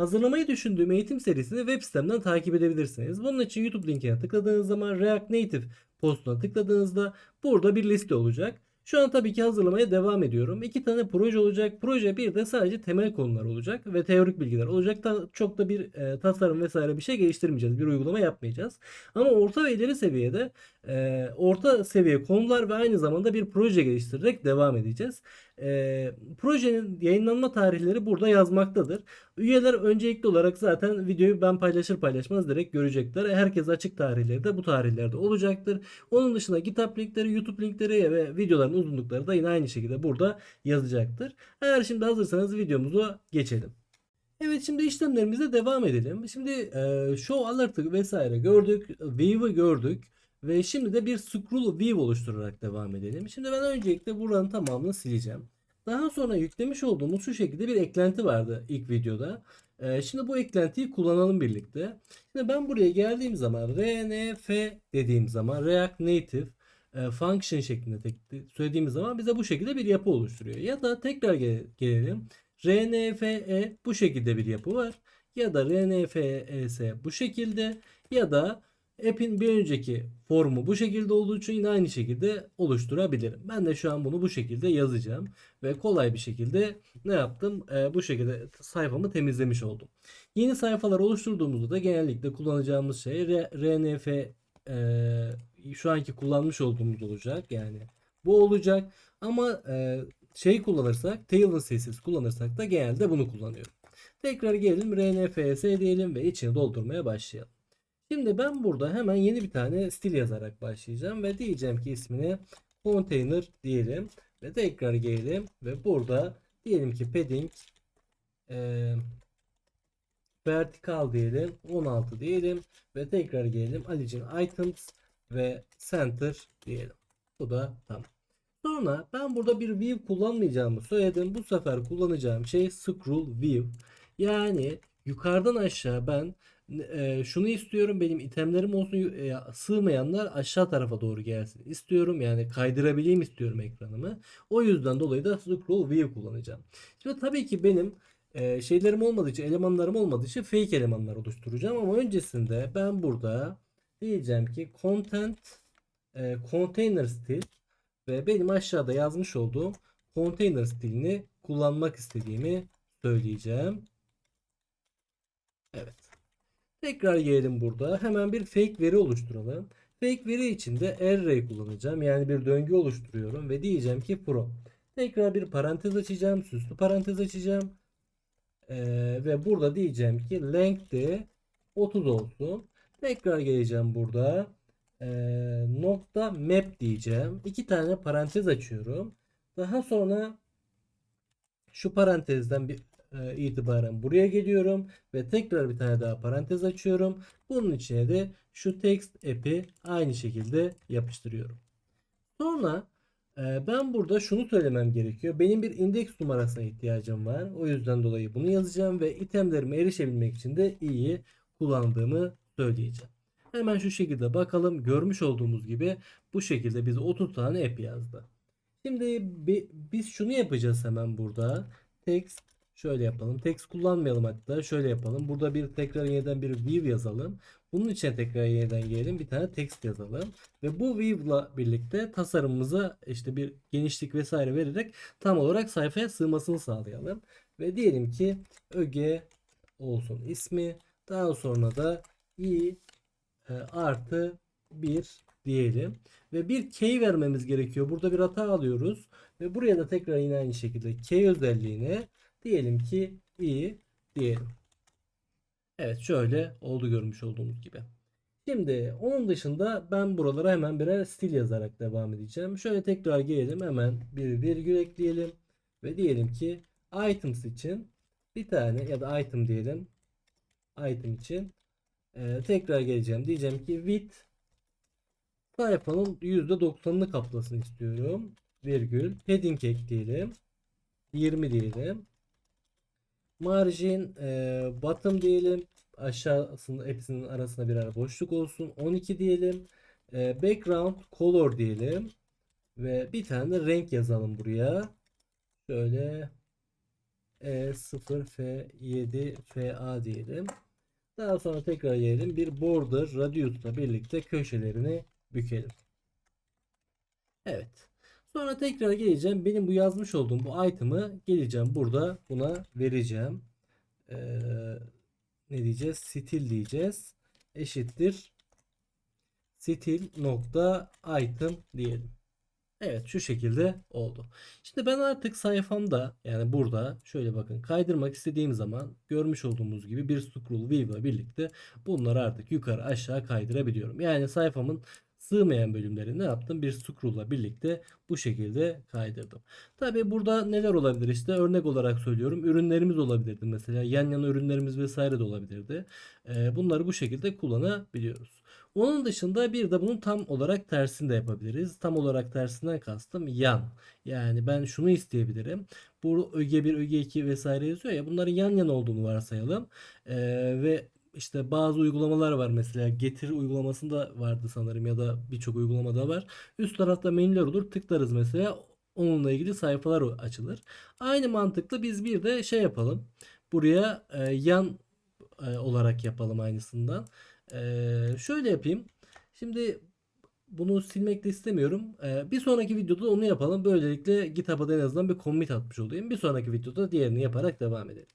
Hazırlamayı düşündüğüm eğitim serisini web sitemden takip edebilirsiniz. Bunun için YouTube linkine tıkladığınız zaman React Native postuna tıkladığınızda burada bir liste olacak. Şu an tabii ki hazırlamaya devam ediyorum. İki tane proje olacak. Proje bir de sadece temel konular olacak ve teorik bilgiler olacak. Ta- çok da bir e, tasarım vesaire bir şey geliştirmeyeceğiz. Bir uygulama yapmayacağız. Ama orta ve ileri seviyede e, orta seviye konular ve aynı zamanda bir proje geliştirerek devam edeceğiz. E, projenin yayınlanma tarihleri burada yazmaktadır. Üyeler öncelikli olarak zaten videoyu ben paylaşır paylaşmaz direkt görecekler. Herkes açık tarihleri de bu tarihlerde olacaktır. Onun dışında GitHub linkleri, YouTube linkleri ve videoların uzunlukları da yine aynı şekilde burada yazacaktır. Eğer şimdi hazırsanız videomuzu geçelim. Evet şimdi işlemlerimize devam edelim. Şimdi e, show alert'ı vesaire gördük. View'ı gördük. Ve şimdi de bir scroll view oluşturarak devam edelim. Şimdi ben öncelikle buranın tamamını sileceğim. Daha sonra yüklemiş olduğumuz şu şekilde bir eklenti vardı ilk videoda. E, şimdi bu eklentiyi kullanalım birlikte. Şimdi ben buraya geldiğim zaman RNF dediğim zaman React Native e, function şeklinde tek- söylediğimiz zaman bize bu şekilde bir yapı oluşturuyor. Ya da tekrar gel- gelelim. RNFE bu şekilde bir yapı var. Ya da RNFES bu şekilde ya da app'in bir önceki formu bu şekilde olduğu için yine aynı şekilde oluşturabilirim. Ben de şu an bunu bu şekilde yazacağım ve kolay bir şekilde ne yaptım? Ee, bu şekilde sayfamı temizlemiş oldum. Yeni sayfalar oluşturduğumuzda da genellikle kullanacağımız şey RNF e, şu anki kullanmış olduğumuz olacak yani bu olacak ama e, şey kullanırsak Tailwind CSS kullanırsak da genelde bunu kullanıyorum. Tekrar gelelim RNFS diyelim ve içini doldurmaya başlayalım. Şimdi ben burada hemen yeni bir tane stil yazarak başlayacağım ve diyeceğim ki ismini container diyelim ve tekrar gelelim ve burada diyelim ki padding e, vertikal diyelim 16 diyelim ve tekrar gelelim Alicin items ve center diyelim. Bu da tamam. Sonra ben burada bir view kullanmayacağımı söyledim. Bu sefer kullanacağım şey scroll view. Yani yukarıdan aşağı ben e, şunu istiyorum benim itemlerim olsun e, sığmayanlar aşağı tarafa doğru gelsin istiyorum. Yani kaydırabileyim istiyorum ekranımı. O yüzden dolayı da scroll view kullanacağım. Şimdi tabii ki benim e, şeylerim olmadığı için elemanlarım olmadığı için fake elemanlar oluşturacağım ama öncesinde ben burada diyeceğim ki content e, container stil ve benim aşağıda yazmış olduğum container stilini kullanmak istediğimi söyleyeceğim. Evet. Tekrar gelelim burada. Hemen bir fake veri oluşturalım. Fake veri için de array kullanacağım. Yani bir döngü oluşturuyorum ve diyeceğim ki from. Tekrar bir parantez açacağım. Süslü parantez açacağım. Ee, ve burada diyeceğim ki length de 30 olsun. Tekrar geleceğim burada. Ee, nokta map diyeceğim. İki tane parantez açıyorum. Daha sonra şu parantezden bir e, itibaren buraya geliyorum ve tekrar bir tane daha parantez açıyorum. Bunun içine de şu text app'i aynı şekilde yapıştırıyorum. Sonra e, ben burada şunu söylemem gerekiyor. Benim bir indeks numarasına ihtiyacım var. O yüzden dolayı bunu yazacağım ve itemlerime erişebilmek için de i'yi kullandığımı söyleyeceğim. Hemen şu şekilde bakalım. Görmüş olduğumuz gibi bu şekilde bize 30 tane app yazdı. Şimdi bi- biz şunu yapacağız hemen burada. Text şöyle yapalım. Text kullanmayalım hatta. Şöyle yapalım. Burada bir tekrar yeniden bir view yazalım. Bunun için tekrar yeniden gelelim. Bir tane text yazalım. Ve bu view'la birlikte tasarımımıza işte bir genişlik vesaire vererek tam olarak sayfaya sığmasını sağlayalım. Ve diyelim ki öge olsun ismi. Daha sonra da i e, artı 1 diyelim. Ve bir key vermemiz gerekiyor. Burada bir hata alıyoruz. Ve buraya da tekrar yine aynı şekilde key özelliğine diyelim ki i diyelim. Evet şöyle oldu görmüş olduğumuz gibi. Şimdi onun dışında ben buralara hemen birer stil yazarak devam edeceğim. Şöyle tekrar gelelim hemen bir virgül ekleyelim. Ve diyelim ki items için bir tane ya da item diyelim. Item için ee, tekrar geleceğim. Diyeceğim ki width sayfanın %90'ını kaplasın istiyorum. Virgül. Padding ekleyelim. 20 diyelim. Margin e, bottom diyelim. Aşağısında hepsinin arasında birer boşluk olsun. 12 diyelim. E, background color diyelim. Ve bir tane de renk yazalım buraya. Şöyle E0F7FA diyelim. Daha sonra tekrar gelelim. Bir border radius'la birlikte köşelerini bükelim. Evet. Sonra tekrar geleceğim. Benim bu yazmış olduğum bu item'ı geleceğim burada buna vereceğim. Ee, ne diyeceğiz? Stil diyeceğiz. Eşittir. Stil nokta item diyelim. Evet şu şekilde oldu. Şimdi ben artık sayfamda yani burada şöyle bakın kaydırmak istediğim zaman görmüş olduğumuz gibi bir scroll view ile birlikte bunları artık yukarı aşağı kaydırabiliyorum. Yani sayfamın sığmayan bölümleri ne yaptım? Bir scroll'la birlikte bu şekilde kaydırdım. Tabii burada neler olabilir işte örnek olarak söylüyorum. Ürünlerimiz olabilirdi mesela yan yana ürünlerimiz vesaire de olabilirdi. Ee, bunları bu şekilde kullanabiliyoruz. Onun dışında bir de bunun tam olarak tersini de yapabiliriz. Tam olarak tersinden kastım yan. Yani ben şunu isteyebilirim. Bu öge 1, öge 2 vesaire yazıyor ya bunların yan yana olduğunu varsayalım. Ee, ve işte bazı uygulamalar var mesela getir uygulamasında vardı sanırım ya da birçok uygulamada var. Üst tarafta menüler olur tıklarız mesela onunla ilgili sayfalar açılır. Aynı mantıkla biz bir de şey yapalım. Buraya e, yan e, olarak yapalım aynısından. E, şöyle yapayım. Şimdi bunu silmek de istemiyorum. E, bir sonraki videoda onu yapalım. Böylelikle GitHub'a en azından bir commit atmış olayım. Bir sonraki videoda diğerini yaparak devam edelim.